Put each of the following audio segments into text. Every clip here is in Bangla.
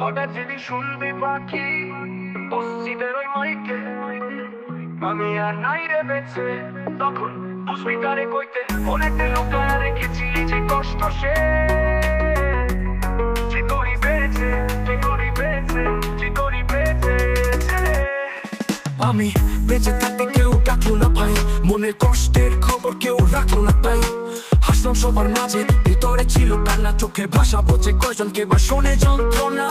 হঠাৎ যদি শুনবি পাখি? মসজিদের ওই মাইকে। আমি আর নাই রে বেঁচে। তখন বুঝবি কারে কইতে, অনেকটা লোকায়া রেখেছি যে কষ্ট সে। যে করি বেড়েছে আমি বেঁচে থাকতে সবার মাঝে। ভিতরে ছিল কান্না চোখে ভাষা বোঝে কয়জনকে বা শোনে যন্ত্রণা।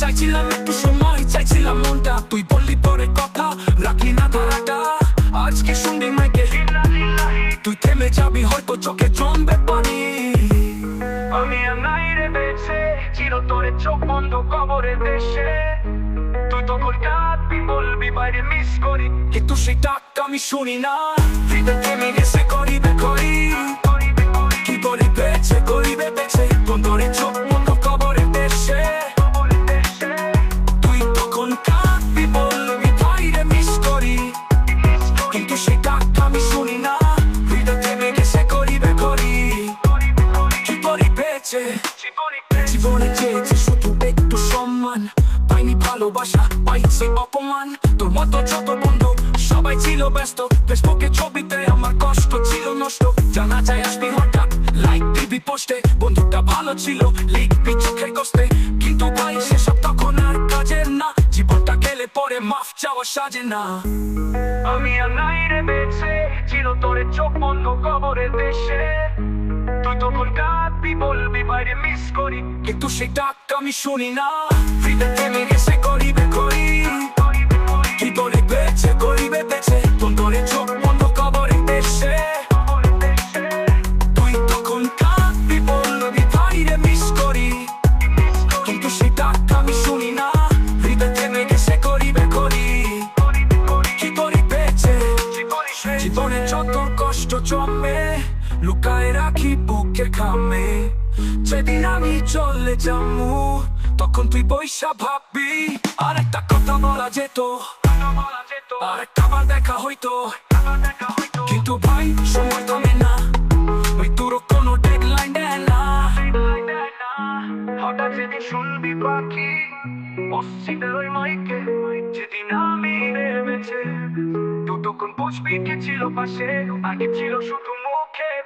চাইছিলাম একটু সময় চাইছিলাম মনটা। তুই বললি তোরে কথা রাখলি না ধারাটা। আজকে শুনবি মাইকে। তুই থেমে যাবি হয়তো চোখে জমবে পানি। আমি নাই রে বেছে তোরে চোখ বন্ধ কবরের দেশে। তুই তখন কাঁদবি বলবি বাইরে মিস করি। কিন্তু সেই ডাকটা আমি শুনি না। বলি জীবনে চেয়েছি শুধু একটু সম্মান। পাইনি ভালোবাসা, পাইছি অপমান। তোর মতো যত বন্ধু সবাই ছিল ব্যস্ত। ফেসবুকে ছবিতে আমার কষ্ট ছিল নষ্ট। জানা যায় আসবি হঠাৎ লাইক দিবি পোস্টে বন্ধুটা ভালো ছিল, লিখবি চোখের কষ্টে। কিন্তু ভাই, সেসব তখন আর কাজের না। জীবনটা গেলে পরে মাফ চাওয়া সাজে না। আমি আর নাই রে বেছে। ছিল তোরে চোখ বন্ধ কবরের দেশে। তুই তখন বলবি বাইরে মিস করি। কিন্তু সেই ডাক আমি শুনি না। হৃদয় থেমে গেছে করিবে করি। কি বলে বেছে করিবে বেছে তোরে চোখ বন্ধ, কবরে দেশে তুই তখন কাঁদবি, বলবি বাইরে মিস করি। কিন্তু সেই ডাক আমি শুনি না। হৃদয় থেমে গেছে করিবে করি। কি করি বেছে জীবনে যত কষ্ট জমে লুকায় রাখি বুকের খামে যেদিন আমি চলে যাব তখন তুই বৈশা ভাববি। আর একটা কথা বলা যেত আর একটা বার দেখা হইতো। কিন্তু ভাই, সময় থামে না। মৃত্যুর কোনো ডেডলাইন দেয় না। হঠাৎ যেদিন শুনবি পাখি মসজিদের ওই মাইকে, যেদিন আমি নেমেছে তখন বুঝবি কে ছিল পাশে, আগে ছিল শুধু